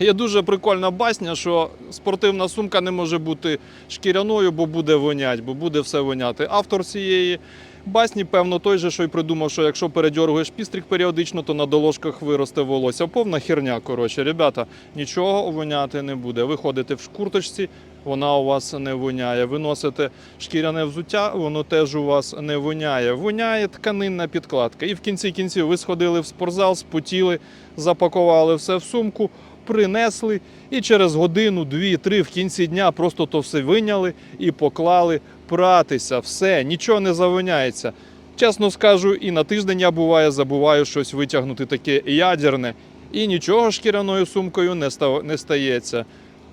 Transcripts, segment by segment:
Є дуже прикольна басня, що спортивна сумка не може бути шкіряною, бо буде вонять, бо буде все воняти. Автор цієї басні, певно, той же, що й придумав, що якщо передьоргуєш пістрик періодично, то на доложках виросте волосся. Повна херня, коротше. Ребята, нічого воняти не буде. Ви ходите в курточці, вона у вас не воняє. Ви носите шкіряне взуття, воно теж у вас не воняє. Воняє тканинна підкладка. І в кінці кінців ви сходили в спортзал, спотіли, запакували все в сумку, принесли і через годину, дві, три в кінці дня просто то все виняли і поклали пратися. Все, нічого не завиняється. Чесно скажу, і на тиждень я буває забуваю щось витягнути таке ядерне, і нічого шкіряною сумкою не не стається.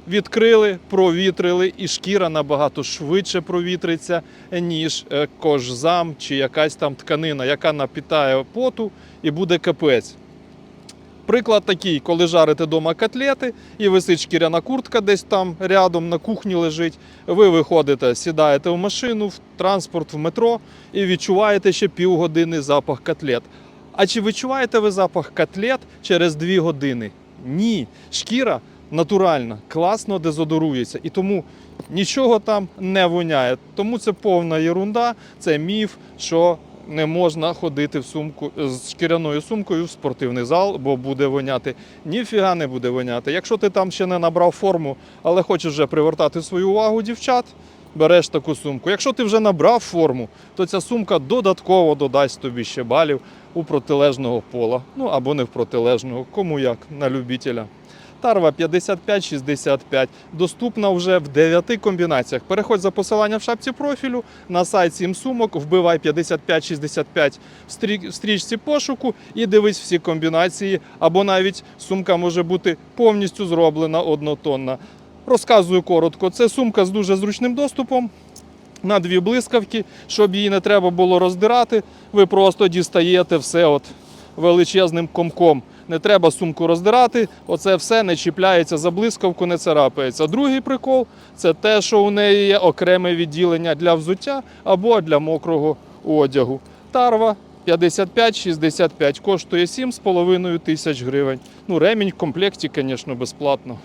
Відкрили, провітрили, і шкіра набагато швидше провітриться, ніж е, кожзам чи якась там тканина, яка напітає поту і буде капець. Приклад такий, коли жарите вдома котлети і висить шкіряна куртка десь там рядом на кухні лежить. Ви виходите, сідаєте в машину, в транспорт, в метро і відчуваєте ще півгодини запах котлет. А чи відчуваєте ви запах котлет через дві години? Ні. Шкіра натуральна, класно дезодорується. І тому нічого там не воняє. Тому це повна єрунда, це міф, що не можна ходити в сумку з шкіряною сумкою в спортивний зал, бо буде воняти. Ніфіга не буде воняти. Якщо ти там ще не набрав форму, але хочеш вже привертати свою увагу дівчат, береш таку сумку. Якщо ти вже набрав форму, то ця сумка додатково додасть тобі ще балів у протилежного пола. Ну або не в протилежного, кому як, на любителя. Тарва 55-65 доступна вже в 9 комбінаціях. Переходь за посиланням в шапці профілю на сайт 7 сумок, вбивай 55-65 в стрічці пошуку і дивись всі комбінації. Або навіть сумка може бути повністю зроблена однотонна. Розказую коротко. Це сумка з дуже зручним доступом. На дві блискавки, щоб її не треба було роздирати, ви просто дістаєте все от величезним комком. Не треба сумку роздирати, оце все не чіпляється за блискавку, не царапається. Другий прикол це те, що у неї є окреме відділення для взуття або для мокрого одягу. Тарва 55-65 коштує 7,5 тисяч гривень. Ну, ремінь в комплекті, звісно, безплатно.